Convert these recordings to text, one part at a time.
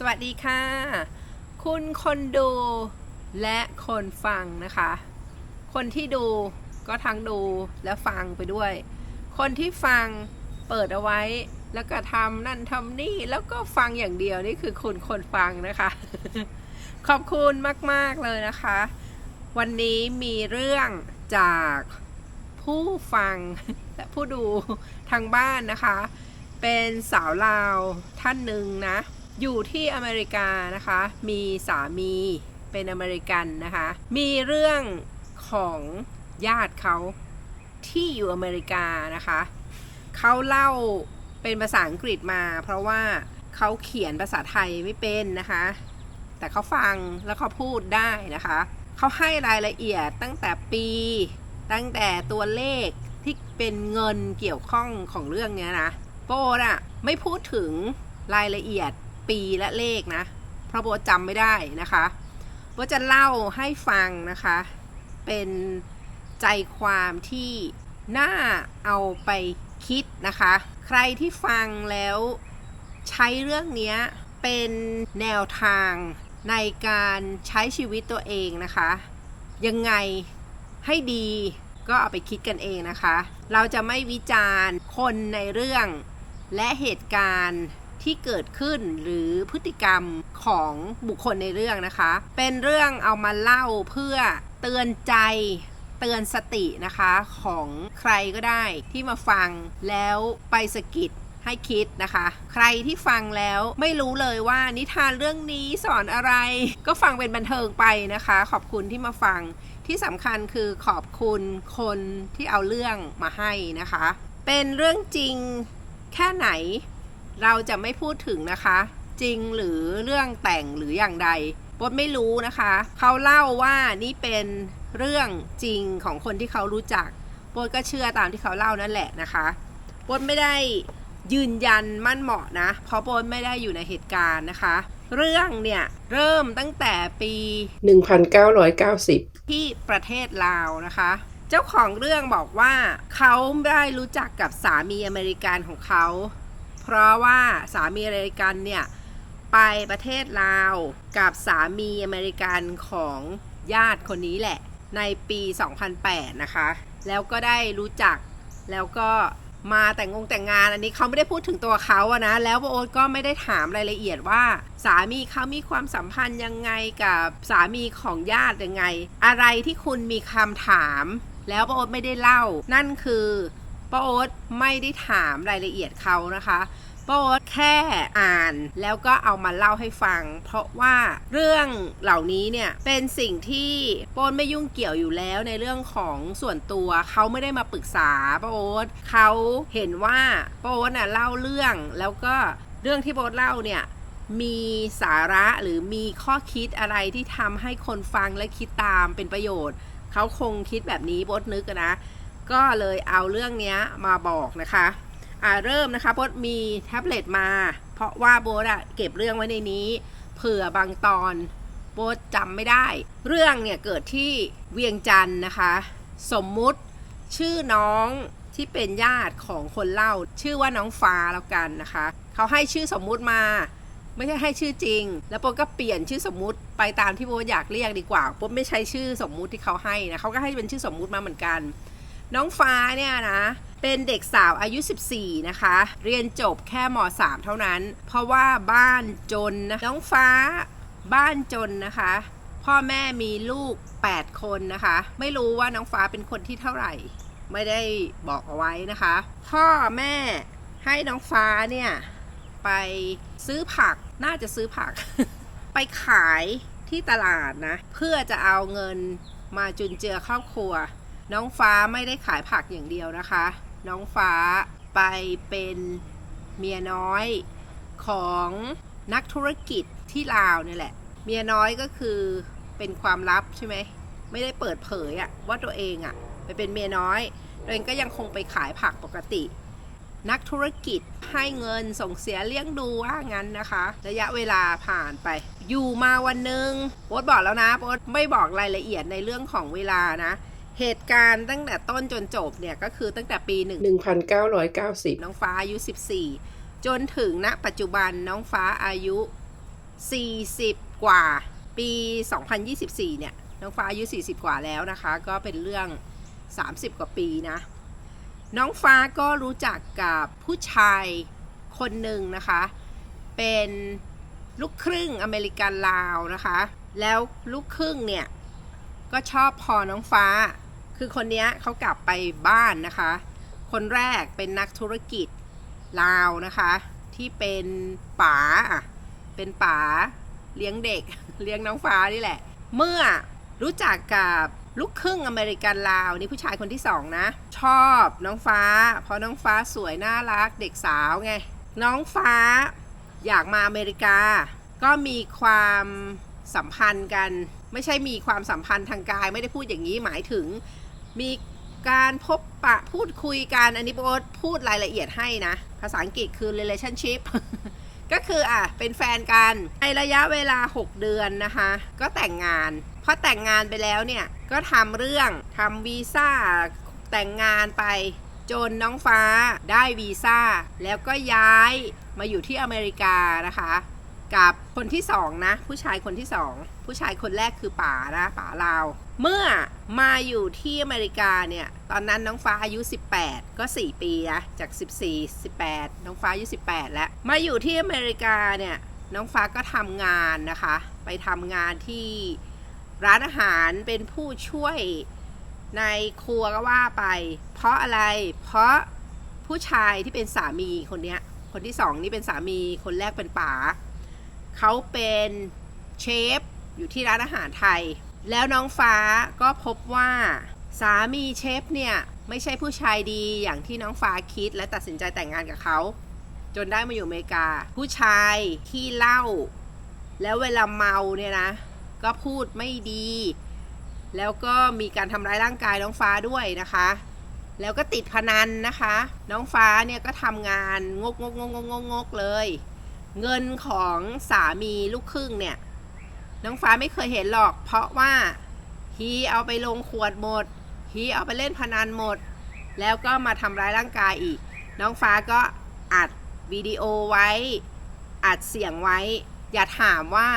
สวัสดีค่ะ คุณคนดูและคนฟังนะคะ คนที่ดูก็ทั้งดูและฟังไปด้วย คนที่ฟังเปิดเอาไว้แล้วก็ทำนั่นทำนี่แล้วก็ฟังอย่างเดียวนี่คือคุณคนฟังนะคะ ขอบคุณมาก ๆ เลยนะคะ วันนี้มีเรื่องจากผู้ฟังและผู้ดูทางบ้านนะคะ เป็นสาวลาวท่านหนึ่งนะ อยู่ที่อเมริกานะคะ มีสามีเป็นอเมริกันนะคะ มีเรื่องของญาติเขาที่อยู่อเมริกานะคะ เขาเล่าเป็นภาษาอังกฤษมา เพราะว่าเขาเขียนภาษาไทยไม่เป็นนะคะ แต่เขาฟังแล้วเขาพูดได้นะคะ เขาให้รายละเอียดตั้งแต่ปี ตั้งแต่ตัวเลขที่เป็นเงินเกี่ยวข้องของเรื่องเนี้ยนะโบอะไม่พูดถึงรายละเอียด ปีและเลขนะ เพราะโบจำไม่ได้นะคะโบจะเล่าให้ฟังนะคะ เป็นใจความที่น่าเอาไปคิดนะคะ ใครที่ฟังแล้วใช้เรื่องนี้เป็นแนวทางในการใช้ชีวิตตัวเองนะคะ ยังไงให้ดีก็เอาไปคิดกันเองนะคะ เราจะไม่วิจารณ์คนในเรื่องและเหตุการณ์ ที่เกิดขึ้นหรือพฤติกรรมของบุคคลในเรื่องนะคะ เป็นเรื่องเอามาเล่าเพื่อเตือนใจเตือนสตินะคะของใครก็ได้ที่มาฟังแล้วไปสะกิดให้คิดนะคะ ใครที่ฟังแล้วไม่รู้เลยว่านิทานเรื่องนี้สอนอะไร ก็ฟังเป็นบันเทิงไปนะคะ ขอบคุณที่มาฟังที่สำคัญคือขอบคุณคนที่เอาเรื่องมาให้นะคะ เป็นเรื่องจริงแค่ไหน เราจะไม่พูดถึงนะคะ จริงหรือเรื่องแต่งหรืออย่างใดบดไม่รู้นะคะ เขาเล่าว่านี่เป็นเรื่องจริงของคนที่เขารู้จักบดก็เชื่อตามที่เขาเล่านั่นแหละนะคะบดไม่ได้ยืนยันมั่นเหมาะนะ เพราะบดไม่ได้อยู่ในเหตุการณ์นะคะ เรื่องเนี่ยเริ่มตั้งแต่ปี 1990 ที่ประเทศลาวนะคะ เจ้าของเรื่องบอกว่าเขาได้รู้จักกับสามีอเมริกันของเขา เพราะว่าสามีอเมริกันเนี่ย ไปประเทศลาวกับสามีอเมริกันของญาติคนนี้แหละ ในปี 2008 นะคะ แล้วก็ได้รู้จักแล้วก็มาแต่งงแต่งงานอันนี้เขาไม่ได้พูดถึงตัวเขาอะนะ แล้วโอ๊ตก็ไม่ได้ถามรายละเอียดว่า สามีเขามีความสัมพันธ์ยังไงกับสามีของญาติยังไง อะไรที่คุณมีคำถาม แล้วโอ๊ตไม่ได้เล่า นั่นคือ ป้าโอ๊ตไม่ได้ถามรายละเอียดเขานะคะป้าโอ๊ตแค่อ่านแล้วก็เอามาเล่าให้ฟัง เพราะว่าเรื่องเหล่านี้เนี่ยเป็นสิ่งที่ป้าโอ๊ตไม่ยุ่งเกี่ยวอยู่แล้วในเรื่องของส่วนตัวเขาไม่ได้มาปรึกษาป้าโอ๊ตเขาเห็นว่าป้าโอ๊ตน่ะเล่าเรื่องแล้วก็เรื่องที่ป้าโอ๊ตเล่าเนี่ยมีสาระหรือมีข้อคิดอะไรที่ทำให้คนฟังและคิดตามเป็นประโยชน์ เขาคงคิดแบบนี้โบทนึกนะ ก็เลยเอาเรื่องนี้มาบอกนะคะอ่าเริ่มนะคะโบมีแท็บเล็ตมา เพราะว่าโบทอะเก็บเรื่องไว้ในนี้ เผื่อบางตอนโบทจำไม่ได้ เรื่องเนี่ยเกิดที่เวียงจันทร์นะคะ สมมุติชื่อน้องที่เป็นญาติของคนเล่า ชื่อว่าน้องฟ้าแล้วกันนะคะ เขาให้ชื่อสมมุติมา ไม่ใช่ให้ชื่อจริง แล้วโป๊ก็เปลี่ยนชื่อสมมุติไปตามที่โป๊อยากเรียกดีกว่าโป๊ไม่ใช้ชื่อสมมุติที่เขาให้นะเขาก็ให้เป็นชื่อสมมุติมาเหมือนกัน น้องฟ้าเนี่ยนะเป็นเด็กสาวอายุ 14 นะคะ เรียนจบแค่ม .3 เท่านั้น เพราะว่าบ้านจนนะน้องฟ้าบ้านจนนะคะ พ่อแม่มีลูก 8 คนนะคะ ไม่รู้ว่าน้องฟ้าเป็นคนที่เท่าไหร่ ไม่ได้บอกเอาไว้นะคะ พ่อแม่ให้น้องฟ้าเนี่ย ไปซื้อผักน่าจะซื้อผัก ไปขายที่ตลาดนะ เพื่อจะเอาเงินมาจุนเจือครอบครัว น้องฟ้าไม่ได้ขายผักอย่างเดียวนะคะ น้องฟ้าไปเป็นเมียน้อยของนักธุรกิจที่ลาวเนี่ยแหละ เมียน้อยก็คือเป็นความลับใช่ไหม ไม่ได้เปิดเผยอะว่าตัวเองอะไปเป็นเมียน้อยตัวเองก็ยังคงไปขายผักปกติ นักธุรกิจให้เงินส่งเสียเลี้ยงดูว่างั้นนะคะ ระยะเวลาผ่านไป อยู่มาวันหนึ่งโบ๊ทบอกแล้วนะโบ๊ทไม่บอกรายละเอียดในเรื่องของเวลานะ เหตุการณ์ตั้งแต่ต้นจนจบเนี่ยก็คือตั้งแต่ปีหนึ่ง1990 น้องฟ้าอายุ 14 จนถึงณปัจจุบันน้องฟ้าอายุ 40 กว่า ปี 2024 เนี่ย น้องฟ้าอายุ 40 กว่าแล้วนะคะ ก็เป็นเรื่อง 30 กว่าปีนะ น้องฟ้าก็รู้จักกับผู้ชายคนหนึ่งนะคะ เป็นลูกครึ่งอเมริกันลาวนะคะ แล้วลูกครึ่งเนี่ยก็ชอบพอน้องฟ้า คือคนนี้เขากลับไปบ้านนะคะ คนแรกเป็นนักธุรกิจลาวนะคะ ที่เป็นป๋าอะเป็นป๋าเลี้ยงเด็กเลี้ยงน้องฟ้านี่แหละ เมื่อรู้จักกับลูกครึ่งอเมริกันลาวนี่ผู้ชายคนที่สองนะ ชอบน้องฟ้า เพราะน้องฟ้าสวยน่ารักเด็กสาวไง น้องฟ้าอยากมาอเมริกา ก็มีความสัมพันธ์กัน ไม่ใช่มีความสัมพันธ์ทางกาย ไม่ได้พูดอย่างนี้หมายถึง มีการพบปะพูดคุยกัน อันนี้โบ๊ทพูดรายละเอียดให้นะ ภาษาอังกฤษคือ relationship ก็คืออะ เป็นแฟนกัน ในระยะเวลา 6 เดือนนะคะ ก็แต่งงาน พอแต่งงานไปแล้วเนี่ย ก็ทำเรื่องทำวีซ่าแต่งงานไป จนน้องฟ้าได้วีซ่า แล้วก็ย้ายมาอยู่ที่อเมริกานะคะ กับคนที่สองนะ ผู้ชายคนที่สองผู้ชายคนแรกคือป๋านะป๋าลาว เมื่อมาอยู่ที่อเมริกาเนี่ย ตอนนั้นน้องฟ้าอายุ 18 ก็ 4 ปีนะจาก 14 18 น้องฟ้าอายุ 18 แล้ว มาอยู่ที่อเมริกาเนี่ย น้องฟ้าก็ทำงานนะคะ ไปทำงานที่ร้านอาหารเป็นผู้ช่วยในครัวก็ว่าไป เพราะอะไร เพราะผู้ชายที่เป็นสามีคนเนี้ย คนที่สองนี่เป็นสามี คนแรกเป็นป๋าเขาเป็นเชฟอยู่ที่ร้านอาหารไทย แล้วน้องฟ้าก็พบว่าสามีเชฟเนี่ยไม่ใช่ผู้ชายดีอย่างที่น้องฟ้าคิดและตัดสินใจแต่งงานกับเขา จนได้มาอยู่อเมริกา ผู้ชายที่เล้าแล้วเวลาเมาเนี่ยนะ ก็พูดไม่ดี แล้วก็มีการทำร้ายร่างกายน้องฟ้าด้วยนะคะ แล้วก็ติดพนันนะคะ น้องฟ้าเนี่ยก็ทำงานงกงกงกงกงกงกเลย เงินของสามีลูกครึ่งเนี่ย น้องฟ้าไม่เคยเห็นหรอก เพราะว่าฮีเอาไปลงขวดหมดฮีเอาไปเล่นพนันหมด แล้วก็มาทำร้ายร่างกายอีก น้องฟ้าก็อัดวิดีโอไว้ อัดเสียงไว้ อย่าถามว่า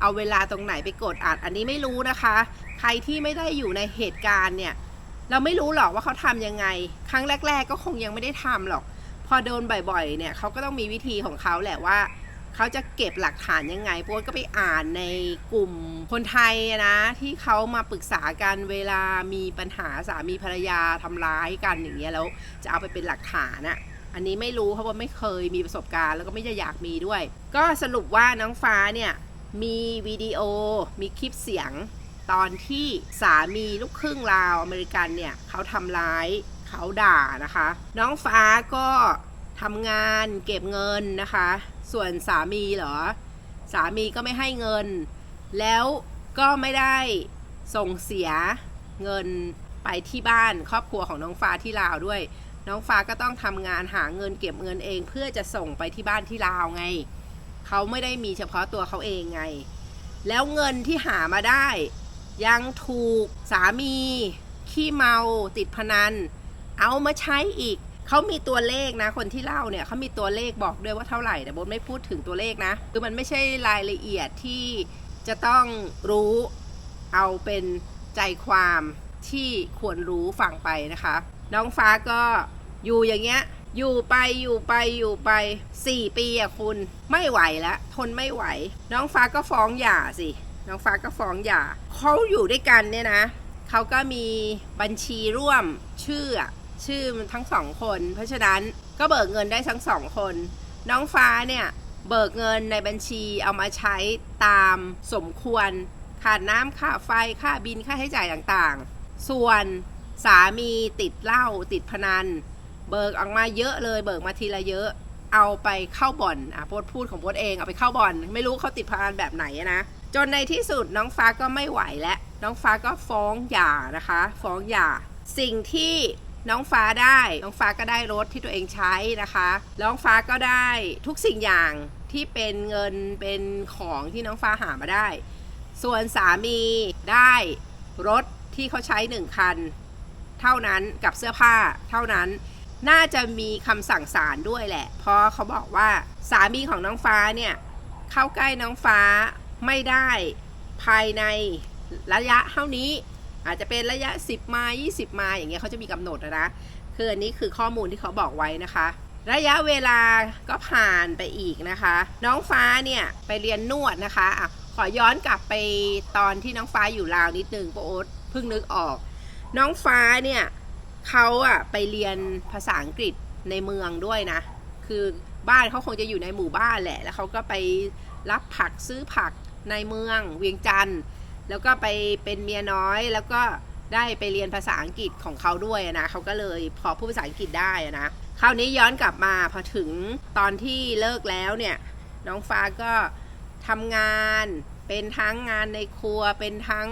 เอาเวลาตรงไหนไปกดอัด อันนี้ไม่รู้นะคะ ใครที่ไม่ได้อยู่ในเหตุการณ์เนี่ย เราไม่รู้หรอกว่าเขาทำยังไง ครั้งแรก ๆ ก็คงยังไม่ได้ทำหรอก พอโดนบ่อยๆ เนี่ยเขาก็ต้องมีวิธีของเขาแหละว่า เขาจะเก็บหลักฐานยังไงโป๊ก็ไปอ่านในกลุ่มคนไทยนะที่เขามาปรึกษากันเวลามีปัญหาสามีภรรยาทำร้ายกันอย่างเงี้ยแล้วจะเอาไปเป็นหลักฐานอะอันนี้ไม่รู้เพราะว่าไม่เคยมีประสบการณ์ แล้วก็ไม่ได้อยากมีด้วย ก็สรุปว่าน้องฟ้าเนี่ยมีวิดีโอมีคลิปเสียง ตอนที่สามีลูกครึ่งลาวอเมริกันเนี่ยเขาทำร้ายเขาด่านะคะ น้องฟ้าก็ทำงานเก็บเงินนะคะ ส่วนสามีเหรอ สามีก็ไม่ให้เงิน แล้วก็ไม่ได้ส่งเสียเงินไปที่บ้านครอบครัวของน้องฟ้าที่ลาวด้วย น้องฟ้าก็ต้องทำงานหาเงินเก็บเงินเอง เพื่อจะส่งไปที่บ้านที่ลาวไง เขาไม่ได้มีเฉพาะตัวเขาเองไง แล้วเงินที่หามาได้ ยังถูกสามี ขี้เมาติดพนัน เอามาใช้อีก เขามีตัวเลขนะ คนที่เล่าเนี่ยเขามีตัวเลขบอกด้วยว่าเท่าไหร่แต่โบทไม่พูดถึงตัวเลขนะ คือมันไม่ใช่รายละเอียดที่จะต้องรู้เอาเป็นใจความที่ควรรู้ฟังไปนะคะ น้องฟ้าก็อยู่อย่างเงี้ยอยู่ไปอยู่ไปอยู่ไป 4 ปีอะคุณไม่ไหวแล้วทนไม่ไหว น้องฟ้าก็ฟ้องหย่าสิ น้องฟ้าก็ฟ้องหย่าเขาอยู่ด้วยกันเนี่ยนะเขาก็มีบัญชีร่วมชื่อ ชื่อมันทั้งสองคน เพราะฉะนั้นก็เบิกเงินได้ทั้งสองคน น้องฟ้าเนี่ยเบิกเงินในบัญชีเอามาใช้ตามสมควรค่าน้ำค่าไฟค่าบินค่าใช้จ่ายต่างๆ ส่วนสามีติดเหล้าติดพนัน เบิกออกมาเยอะเลย เบิกมาทีละเยอะ เอาไปเข้าบ่อนอะโพสต์พูดของโพสต์เองเอาไปเข้าบ่อน ไม่รู้เขาติดพนันแบบไหนนะจนในที่สุดน้องฟ้าก็ไม่ไหวแล้วน้องฟ้าก็ฟ้องหย่านะคะ ฟ้องหย่า สิ่งที่ น้องฟ้าได้ น้องฟ้าก็ได้รถที่ตัวเองใช้นะคะ น้องฟ้าก็ได้ทุกสิ่งอย่างที่เป็นเงินเป็นของที่น้องฟ้าหามาได้ ส่วนสามีได้รถที่เขาใช้หนึ่งคัน เท่านั้นกับเสื้อผ้าเท่านั้นน่าจะมีคำสั่งศาลด้วยแหละ เพราะเขาบอกว่าสามีของน้องฟ้าเนี่ย เข้าใกล้น้องฟ้าไม่ได้ภายในระยะเท่านี้ อาจจะเป็นระยะ 10มา20มาอย่างเงี้ยเขาจะมีกำหนดอะนะคืออันนี้คือข้อมูลที่เขาบอกไว้นะคะ ระยะเวลาก็ผ่านไปอีกนะคะ น้องฟ้าเนี่ยไปเรียนนวดนะคะอะขอย้อนกลับไปตอนที่น้องฟ้าอยู่ลาวนิดนึงโปโอ๊ตเพิ่งนึกออก น้องฟ้าเนี่ยเขาอะไปเรียนภาษาอังกฤษในเมืองด้วยนะ คือบ้านเขาคงจะอยู่ในหมู่บ้านแหละ แล้วเขาก็ไปรับผักซื้อผักในเมืองเวียงจันทร์ แล้วก็ไปเป็นเมียน้อยแล้วก็ได้ไปเรียนภาษาอังกฤษของเขาด้วยนะเขาก็เลยพอพูดภาษาอังกฤษได้นะคราวนี้ย้อนกลับมาพอถึงตอนที่เลิกแล้วเนี่ยน้องฟ้าก็ทำงานเป็นทั้งงานในครัว เป็นทั้ง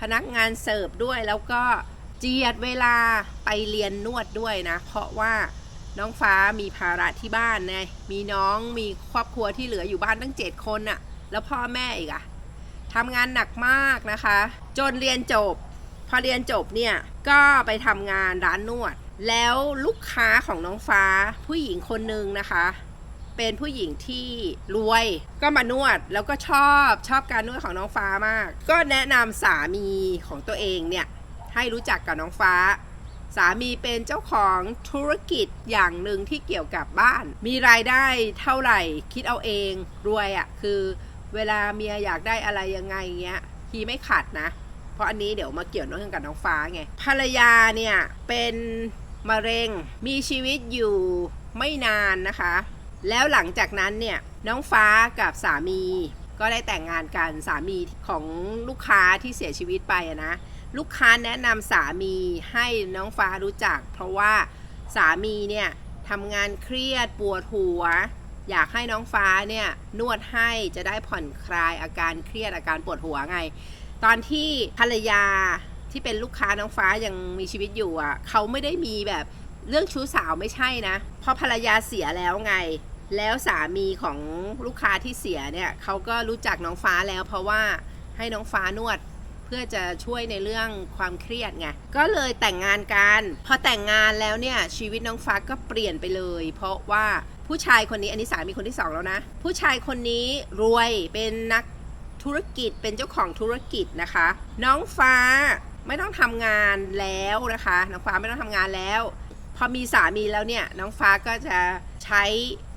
พนักงานเสิร์ฟด้วย แล้วก็เจียดเวลาไปเรียนนวดด้วยนะ เพราะว่าน้องฟ้ามีภาระที่บ้านไงมีน้องมีครอบครัวที่เหลืออยู่บ้านตั้งเจ็ดคนอะแล้วพ่อแม่อีกอะ ทำงานหนักมากนะคะ จนเรียนจบ พอเรียนจบเนี่ย ก็ไปทำงานร้านนวด แล้วลูกค้าของน้องฟ้าผู้หญิงคนหนึ่งนะคะ เป็นผู้หญิงที่รวยก็มานวดแล้วก็ชอบชอบการนวดของน้องฟ้ามาก ก็แนะนำสามีของตัวเองเนี่ย ให้รู้จักกับน้องฟ้าสามีเป็นเจ้าของธุรกิจอย่างหนึ่งที่เกี่ยวกับบ้าน มีรายได้เท่าไหร่คิดเอาเองรวยอะ่ะ คือ เวลาเมียอยากได้อะไรยังไงเงี้ยฮีไม่ขัดนะ เพราะอันนี้เดี๋ยวมาเกี่ยวเนื่องกับน้องฟ้าไงภรรยาเนี่ยเป็นมะเร็งมีชีวิตอยู่ไม่นานนะคะ แล้วหลังจากนั้นเนี่ยน้องฟ้ากับสามีก็ได้แต่งงานกันสามีของลูกค้าที่เสียชีวิตไปอะนะลูกค้าแนะนำสามีให้น้องฟ้ารู้จัก เพราะว่าสามีเนี่ยทำงานเครียดปวดหัว อยากให้น้องฟ้าเนี่ยนวดให้จะได้ผ่อนคลายอาการเครียดอาการปวดหัวไง ตอนที่ภรรยาที่เป็นลูกค้าน้องฟ้ายังมีชีวิตอยู่อะเขาไม่ได้มีแบบเรื่องชู้สาวไม่ใช่นะเพราะภรรยาเสียแล้วไง แล้วสามีของลูกค้าที่เสียเนี่ยเขาก็รู้จักน้องฟ้าแล้ว เพราะว่าให้น้องฟ้านวดเพื่อจะช่วยในเรื่องความเครียดไง ก็เลยแต่งงานกัน พอแต่งงานแล้วเนี่ยชีวิตน้องฟ้าก็เปลี่ยนไปเลย เพราะว่า ผู้ชายคนนี้อันนี้สามีคนที่สองแล้วนะ ผู้ชายคนนี้รวยเป็นนักธุรกิจเป็นเจ้าของธุรกิจนะคะ น้องฟ้าไม่ต้องทำงานแล้วนะคะ น้องฟ้าไม่ต้องทำงานแล้ว พอมีสามีแล้วเนี่ยน้องฟ้าก็จะใช้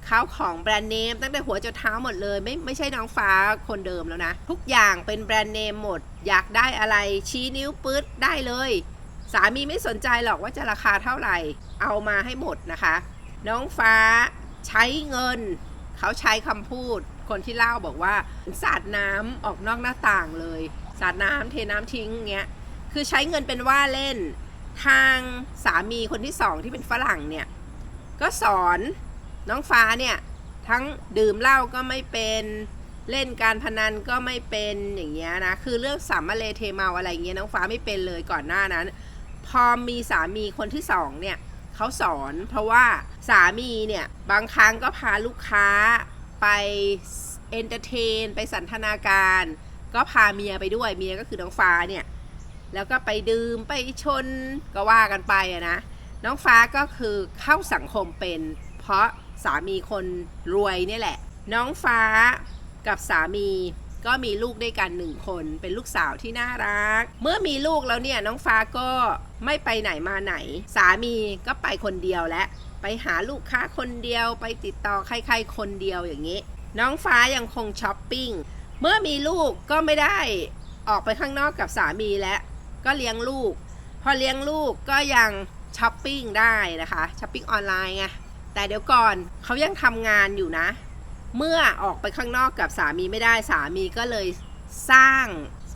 ข้าวของแบรนด์เนมตั้งแต่หัวจนเท้าหมดเลย ไม่ไม่ใช่น้องฟ้าคนเดิมแล้วนะ ทุกอย่างเป็นแบรนด์เนมหมด อยากได้อะไรชี้นิ้วปื๊ดได้เลย สามีไม่สนใจหรอกว่าจะราคาเท่าไหร่ เอามาให้หมดนะคะ น้องฟ้า ใช้เงิน เขาใช้คำพูด คนที่เล่าบอกว่าสาดน้ำออกนอกหน้าต่างเลย สาดน้ำเทน้ำทิ้งเงี้ย คือใช้เงินเป็นว่าเล่น ทางสามีคนที่สองที่เป็นฝรั่งเนี่ย ก็สอนน้องฟ้าเนี่ย ทั้งดื่มเหล้าก็ไม่เป็นเล่นการพนันก็ไม่เป็นอย่างเงี้ยนะ คือเรื่องสามมาเลเทเมาอะไรเงี้ยน้องฟ้าไม่เป็นเลยก่อนหน้านั้น พอมีสามีคนที่สองเนี่ยเขาสอนเพราะว่า สามีเนี่ย บางครั้งก็พาลูกค้าไปเอนเตอร์เทน ไปสันทนาการ ก็พาเมียไปด้วยเมียก็คือน้องฟ้าเนี่ย แล้วก็ไปดื่มไปชนก็ว่ากันไปอะนะ น้องฟ้าก็คือเข้าสังคมเป็น เพราะสามีคนรวยนี่แหละ น้องฟ้ากับสามีก็มีลูกด้วยกันหนึ่งคนเป็นลูกสาวที่น่ารัก เมื่อมีลูกแล้วเนี่ยน้องฟ้าก็ไม่ไปไหนมาไหน สามีก็ไปคนเดียวและ ไปหาลูกค้าคนเดียวไปติดต่อใครๆคนเดียวอย่างนี้ น้องฟ้ายังคงช้อปปิ้ง เมื่อมีลูกก็ไม่ได้ออกไปข้างนอกกับสามีแล้วก็เลี้ยงลูก พอเลี้ยงลูกก็ยังช้อปปิ้งได้นะคะช้อปปิ้งออนไลน์ไงแต่เดี๋ยวก่อนเขายังทำงานอยู่นะ เมื่อออกไปข้างนอกกับสามีไม่ได้สามีก็เลยสร้าง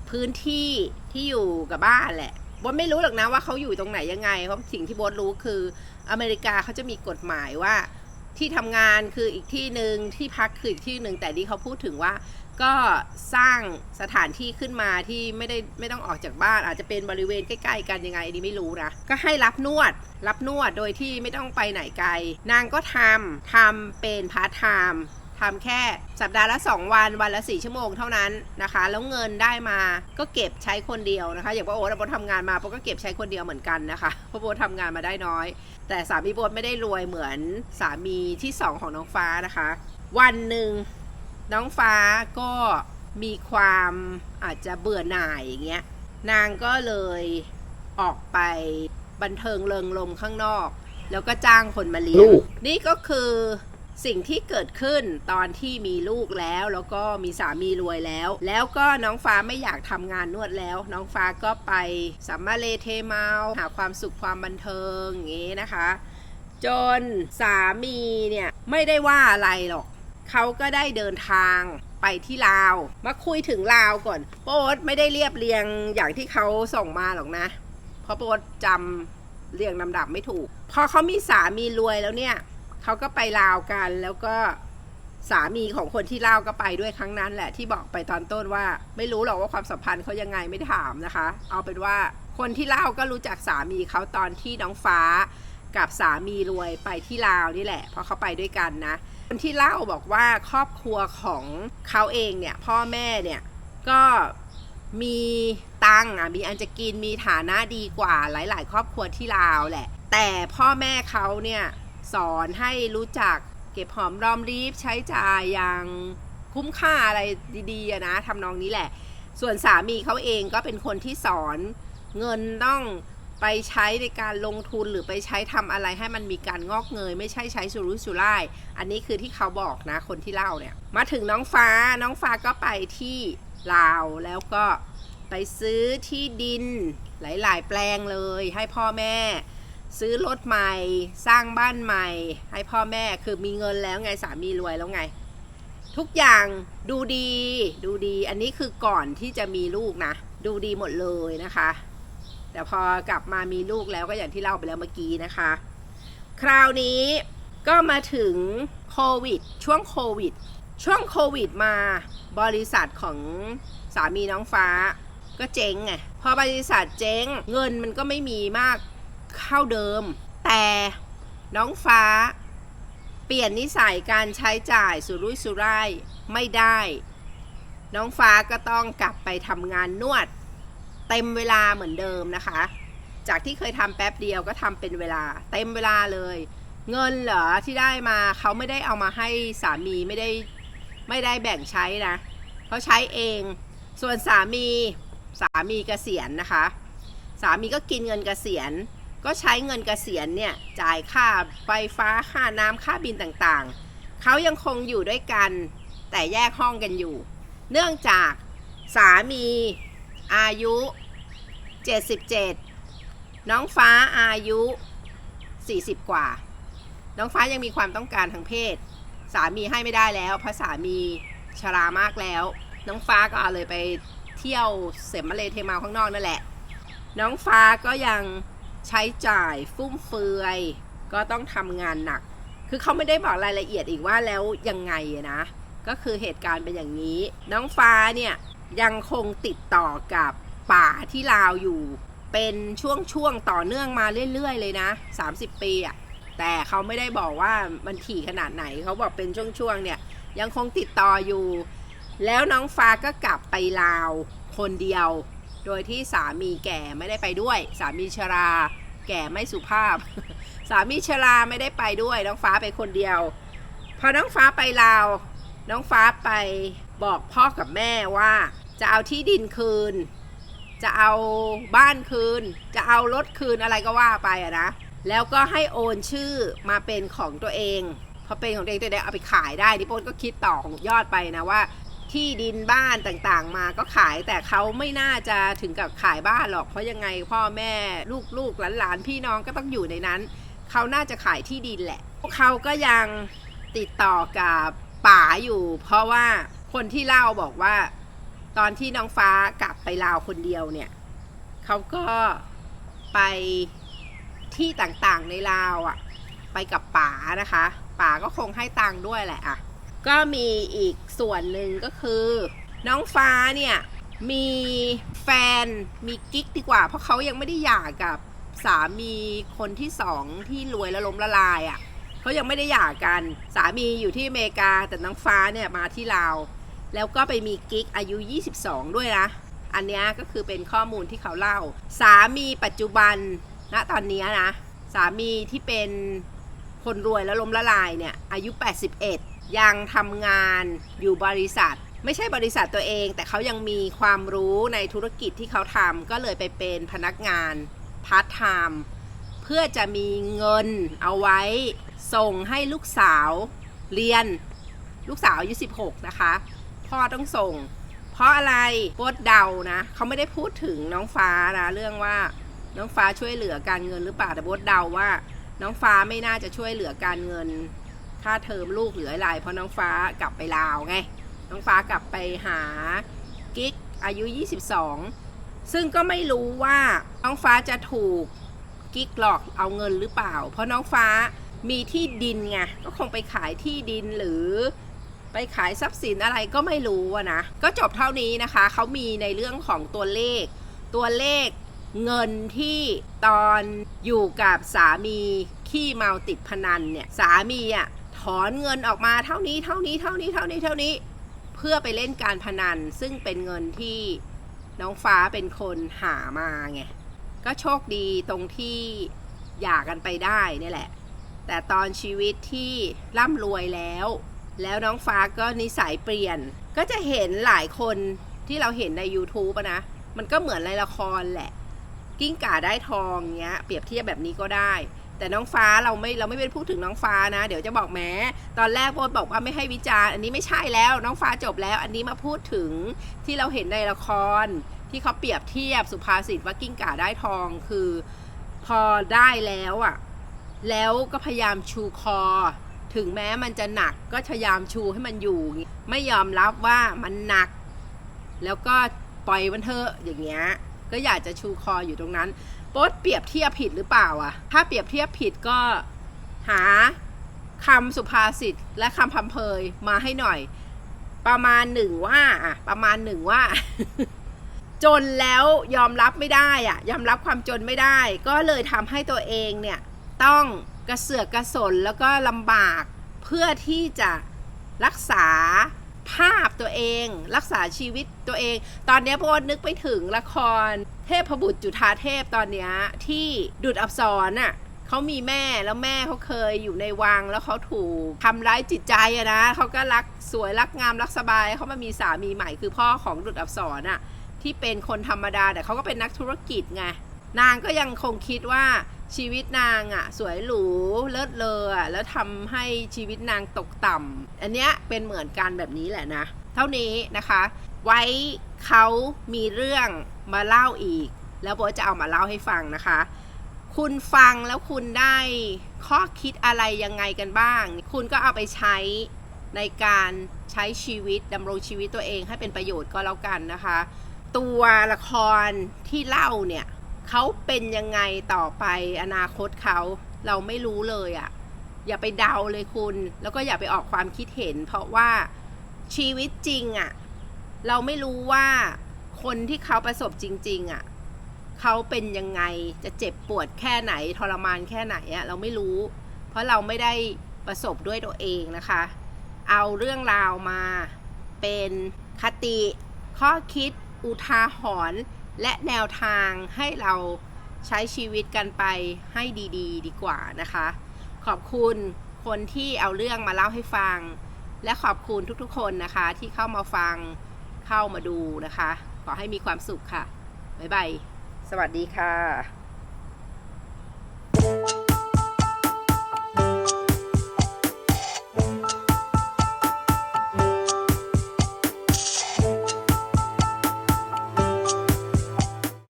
พื้นที่ที่อยู่กับบ้านแหละ บดไม่รู้หรอกนะว่าเขาอยู่ตรงไหนยังไง เพราะสิ่งที่บดรู้คืออเมริกาเขาจะมีกฎหมายว่า ที่ทำงานคืออีกที่หนึ่งที่พักคืออีกที่หนึ่งแต่นี่เขาพูดถึงว่า ก็สร้างสถานที่ขึ้นมาที่ไม่ได้ไม่ต้องออกจากบ้าน อาจจะเป็นบริเวณใกล้ๆกันยังไงอันนี้ไม่รู้นะก็ให้รับนวด รับนวดโดยที่ไม่ต้องไปไหนไกล นางก็ทำทำเป็นพาร์ทไทม์ ทำแค่สัปดาห์ละ 2 วันวันละ 4 ชั่วโมงเท่านั้นนะคะ แล้วเงินได้มาก็เก็บใช้คนเดียวนะคะ อย่างว่าโอ๊ตโบททำงานมาโบก็เก็บใช้คนเดียวเหมือนกันนะคะเพราะโบททำงานมาได้น้อย แต่สามีโบทไม่ได้รวยเหมือนสามีที่สองของน้องฟ้านะคะ วันหนึ่งน้องฟ้าก็มีความอาจจะเบื่อหน่ายอย่างเงี้ยนางก็เลยออกไปบันเทิงเริงรมย์ข้างนอก แล้วก็จ้างคนมาเลี้ยลูงกนี่ก็คือ สิ่งที่เกิดขึ้นตอนที่มีลูกแล้ว แล้วก็มีสามีรวยแล้ว แล้วก็น้องฟ้าไม่อยากทำงานนวดแล้ว น้องฟ้าก็ไปสัมมาเลเทเมาหาความสุขความบันเทิงอย่างงี้นะคะ จนสามีเนี่ยไม่ได้ว่าอะไรหรอกเขาก็ได้เดินทางไปที่ลาว มาคุยถึงลาวก่อนโป๊ตไม่ได้เรียบเรียงอย่างที่เขาส่งมาหรอกนะ เพราะโป๊ตจำเรียงลำดับไม่ถูก พอเขามีสามีรวยแล้วเนี่ย เขาก็ไปลาวกัน แล้วก็สามีของคนที่เล่าก็ไปด้วยครั้งนั้นแหละที่บอกไปตอนต้นว่า ไม่รู้หรอกว่าความสัมพันธ์เขายังไงไม่ถามนะคะ เอาเป็นว่าคนที่เล่าก็รู้จักสามีเขาตอนที่น้องฟ้ากับสามีรวยไปที่ลาวนี่แหละ เพราะเขาไปด้วยกันนะ คนที่เล่าบอกว่าครอบครัวของเขาเองเนี่ยพ่อแม่เนี่ยก็มีตังค์อะมีอันจะกินมีฐานะดีกว่าหลาย ๆ ครอบครัวที่ลาวแหละ แต่พ่อแม่เขาเนี่ย สอนให้รู้จักเก็บหอมรอมริบใช้จ่ายอย่างคุ้มค่าอะไรดีๆนะทำนองนี้แหละ ส่วนสามีเขาเองก็เป็นคนที่สอนเงินต้องไปใช้ในการลงทุนหรือไปใช้ทำอะไรให้มันมีการงอกเงย ไม่ใช่ใช้สุรุ่ยสุร่าย อันนี้คือที่เขาบอกนะคนที่เล่าเนี่ย มาถึงน้องฟ้าน้องฟ้าก็ไปที่ลาวแล้วก็ไปซื้อที่ดินหลาย ๆ แปลงเลยให้พ่อแม่ ซื้อรถใหม่ สร้างบ้านใหม่ ให้พ่อแม่คือมีเงินแล้วไงสามีรวยแล้วไง ทุกอย่างดูดี ดูดี อันนี้คือก่อนที่จะมีลูกนะ ดูดีหมดเลยนะคะ แต่พอกลับมามีลูกแล้วก็อย่างที่เล่าไปแล้วเมื่อกี้นะคะ คราวนี้ก็มาถึงโควิด ช่วงโควิด ช่วงโควิดมาบริษัทของสามีน้องฟ้า ก็เจ๊งไงพอบริษัทเจ๊งเงินมันก็ไม่มีมาก ข้าเดิม แต่น้องฟ้า เปลี่ยนนิสัยการใช้จ่ายสุรุ่ยสุร่ายไม่ได้ น้องฟ้าก็ต้องกลับไปทำงานนวด เต็มเวลาเหมือนเดิมนะคะ จากที่เคยทำแป๊บเดียวก็ทำเป็นเวลา เต็มเวลาเลย เงินเหรอที่ได้มาเขาไม่ได้เอามาให้สามีไม่ได้ไม่ได้แบ่งใช้นะเขาใช้เอง ส่วนสามีสามีเกษียณนะคะ สามีก็กินเงินเกษียณ ก็ใช้เงินเกษียณเนี่ยจ่ายค่าไฟฟ้าค่าน้ำค่าบินต่างๆ เขายังคงอยู่ด้วยกันแต่แยกห้องกันอยู่ เนื่องจากสามีอายุ 77 น้องฟ้าอายุ 40 กว่า น้องฟ้ายังมีความต้องการทางเพศ สามีให้ไม่ได้แล้วเพราะสามีชรามากแล้ว น้องฟ้าก็เอาเลยไปเที่ยวเสมมาเลเทมาข้างนอกนั่นแหละ น้องฟ้าก็ยัง ใช้จ่ายฟุ่มเฟือย ก็ต้องทำงานหนัก คือเขาไม่ได้บอกรายละเอียดอีกว่าแล้วยังไงนะ ก็คือเหตุการณ์เป็นอย่างนี้ น้องฟ้าเนี่ยยังคงติดต่อกับป่าที่ลาวอยู่ เป็นช่วงๆต่อเนื่องมาเรื่อยๆ เลยนะ 30 ปีอะแต่เขาไม่ได้บอกว่ามันถี่ขนาดไหน เขาบอกเป็นช่วงๆเนี่ยยังคงติดต่ออยู่ แล้วน้องฟ้าก็กลับไปลาวคนเดียว โดยที่สามีแก่ไม่ได้ไปด้วย สามีชรา แก่ไม่สุภาพ สามีชราไม่ได้ไปด้วยน้องฟ้าไปคนเดียว พอน้องฟ้าไปลาว น้องฟ้าไปบอกพ่อกับแม่ว่า จะเอาที่ดินคืน จะเอาบ้านคืน จะเอารถคืนอะไรก็ว่าไปอะนะแล้วก็ให้โอนชื่อมาเป็นของตัวเองพอเป็นของตัวเองตัวเองเอาไปขายได้ดิโป้นก็คิดต่อของยอดไปนะว่า ที่ดินบ้านต่างๆ มาก็ขายแต่เขาไม่น่าจะถึงกับขายบ้านหรอก เพราะยังไงพ่อแม่ลูกลูกหลานๆพี่น้องก็ต้องอยู่ในนั้น เขาน่าจะขายที่ดินแหละพวกเขาก็ยังติดต่อกับป๋าอยู่ เพราะว่าคนที่เล่าบอกว่า ตอนที่น้องฟ้ากลับไปลาวคนเดียวเนี่ยเขาก็ไปที่ต่างๆในลาวอะ่ะ ไปกับป๋านะคะป๋าก็คงให้ตังค์ด้วยแหละอะ ก็มีอีกส่วนหนึ่งก็คือ น้องฟ้าเนี่ยมีแฟนมีกิ๊กดีกว่า เพราะเขายังไม่ได้หย่ากับสามีคนที่สองที่รวยแล้วล้มละลายอะ่ะเขายังไม่ได้หย่ากันสามีอยู่ที่อเมริกาแต่น้องฟ้าเนี่ยมาที่ลาวแล้วก็ไปมีกิ๊กอายุ 22 ด้วยนะอันนี้ก็คือเป็นข้อมูลที่เขาเล่า สามีปัจจุบันณตอนนี้นะสามีที่เป็นคนรวยแล้วล้มละลายเนี่ยอายุ 81 ยังทำงานอยู่บริษัท ไม่ใช่บริษัทตัวเอง แต่เขายังมีความรู้ในธุรกิจที่เขาทำก็เลยไปเป็นพนักงานพาร์ทไทม์เพื่อจะมีเงินเอาไว้ส่งให้ลูกสาวเรียนลูกสาวอายุ16 นะคะ พ่อต้องส่ง เพราะอะไรโบดเดานะเขาไม่ได้พูดถึงน้องฟ้านะเรื่องว่าน้องฟ้าช่วยเหลือการเงินหรือเปล่าแต่โบดเดาว่า น้องฟ้าไม่น่าจะช่วยเหลือการเงิน ค่าเทอมลูกเหลืออะไรเพราะน้องฟ้ากลับไปลาวไง น้องฟ้ากลับไปหากิ๊กอายุ 22 ซึ่งก็ไม่รู้ว่าน้องฟ้าจะถูกกิ๊กหลอกเอาเงินหรือเปล่า เพราะน้องฟ้ามีที่ดินไงก็คงไปขายที่ดินหรือไปขายทรัพย์สินอะไรก็ไม่รู้ะนะ ก็จบเท่านี้นะคะ เขามีในเรื่องของตัวเลข ตัวเลขเงินที่ตอนอยู่กับสามีขี้เมาติดพนันเนี่ย สามีอะถ อนเงินออกมาเท่านี้เท่านี้เท่านี้เท่านี้เท่านี้ เพื่อไปเล่นการพนันซึ่งเป็นเงินที่น้องฟ้าเป็นคนหามาไงก็โชคดีตรงที่หย่ากันไปได้นี่แหละ แต่ตอนชีวิตที่ร่ำรวยแล้ว แล้วน้องฟ้าก็นิสัยเปลี่ยน ก็จะเห็นหลายคนที่เราเห็นใน YouTube นะ มันก็เหมือนในละครแหละ กิ้งก่าได้ทองเงี้ย เปรียบเทียบแบบนี้ก็ได้ แต่น้องฟ้าเราไม่เราไม่เป็นพูดถึงน้องฟ้านะ เดี๋ยวจะบอกแม้ตอนแรกโบทบอกว่าไม่ให้วิจารณ์อันนี้ไม่ใช่แล้ว น้องฟ้าจบแล้ว อันนี้มาพูดถึงที่เราเห็นในละคร ที่เขาเปรียบเทียบสุภาษิตว่ากิ้งก่าได้ทองคือ พอได้แล้วอะแล้วก็พยายามชูคอ ถึงแม้มันจะหนักก็พยายามชูให้มันอยู่ ไม่ยอมรับว่ามันหนัก แล้วก็ปล่อยมันเถอะอย่างเงี้ย ก็อยากจะชูคออยู่ตรงนั้นโป๊ดเปรียบเทียบผิดหรือเปล่าอะถ้าเปรียบเทียบผิดก็หาคำสุภาษิตและคำพัมเพยมาให้หน่อย ประมาณหนึ่งว่าอะประมาณหนึ่งว่า จนแล้วยอมรับไม่ได้อะยอมรับความจนไม่ได้ ก็เลยทำให้ตัวเองเนี่ยต้องกระเสือกกระสนแล้วก็ลำบากเพื่อที่จะรักษา ภาพตัวเอง รักษาชีวิตตัวเอง ตอนนี้พวกนึกไปถึงละคร เทพบุตรจุฑาเทพตอนนี้ที่ดุดอับสรน่ะเขามีแม่แล้วแม่เขาเคยอยู่ในวังแล้วเขาถูกทำร้ายจิตใจอะนะเขาก็รักสวยรักงามรักสบายเขามามีสามีใหม่คือพ่อของดุดอับสรน่ะที่เป็นคนธรรมดาแต่เขาก็เป็นนักธุรกิจไงนางก็ยังคงคิดว่า ชีวิตนางอะ่ะ สวยหรูเลิศเลออะแล้วทำให้ชีวิตนางตกต่ำอันเนี้ยเป็นเหมือนกันแบบนี้แหละนะ เท่านี้นะคะ ไว้เขามีเรื่องมาเล่าอีก แล้วโบจะเอามาเล่าให้ฟังนะคะ คุณฟังแล้วคุณได้ข้อคิดอะไรยังไงกันบ้าง คุณก็เอาไปใช้ในการใช้ชีวิตดำรงชีวิตตัวเองให้เป็นประโยชน์ก็แล้วกันนะคะ ตัวละครที่เล่าเนี่ย เขาเป็นยังไงต่อไปอนาคตเขาเราไม่รู้เลยอะ่ะ อย่าไปเดาเลยคุณ แล้วก็อย่าไปออกความคิดเห็น เพราะว่าชีวิตจริงอะ่ะ เราไม่รู้ว่าคนที่เขาประสบจริง ๆอะ่ะเขาเป็นยังไงจะเจ็บปวดแค่ไหนทรมานแค่ไหนอะ่ะเราไม่รู้ เพราะเราไม่ได้ประสบด้วยตัวเองนะคะ เอาเรื่องราวมาเป็นคติ ข้อคิดอุทาหรณ์ และแนวทางให้เราใช้ชีวิตกันไปให้ดีๆดีกว่านะคะ ขอบคุณคนที่เอาเรื่องมาเล่าให้ฟัง และขอบคุณทุกๆคนนะคะ ที่เข้ามาฟังเข้ามาดูนะคะ ขอให้มีความสุขค่ะ บ๊ายบาย สวัสดีค่ะ